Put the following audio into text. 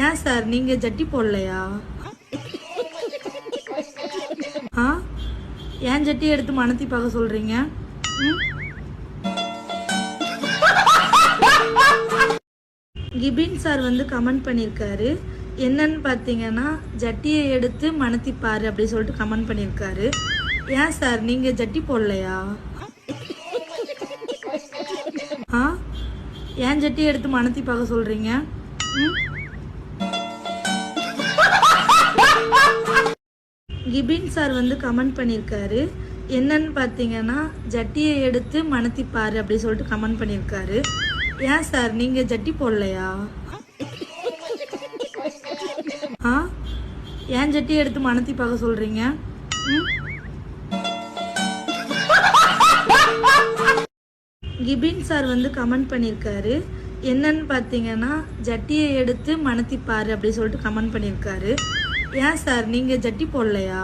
ஏன் சார்? நீங்க ஜட்டி போடலையா? ஆ? ஏன் ஜட்டி எடுத்து மனத்தி பார்க்க சொல்றீங்க? கிபின் சார் வந்து கமெண்ட் பண்ணியிருக்காரு. என்னன்னு பார்த்தீங்கன்னா ஜட்டியை எடுத்து மனத்தி பாரு அப்படி சொல்லிட்டு கமெண்ட் பண்ணியிருக்காரு. ஏன் சார்? நீங்கள் ஜட்டி போடலையா? ஆ? ஏன் ஜட்டி எடுத்து மனத்தி பார்க்க சொல்கிறீங்க ம்? கிபின் சார் வந்து கமெண்ட் பண்ணியிருக்காரு. என்னன்னு பார்த்தீங்கன்னா ஜட்டியை எடுத்து மணத்தி பாரு அப்படி சொல்லிட்டு கமெண்ட் பண்ணியிருக்காரு. ஏன் சார்? நீங்கள் ஜட்டி போடலையா? ஆ? ஏன் ஜட்டி எடுத்து மணத்தி பார்க்க சொல்கிறீங்க கிபின் சார் வந்து கமெண்ட் பண்ணியிருக்காரு. என்னன்னு பார்த்தீங்கன்னா ஜட்டியை எடுத்து மணத்தி பாரு அப்படி சொல்லிட்டு கமெண்ட் பண்ணியிருக்காரு. ஏன் சார்? நீங்கள் ஜட்டி போடலையா?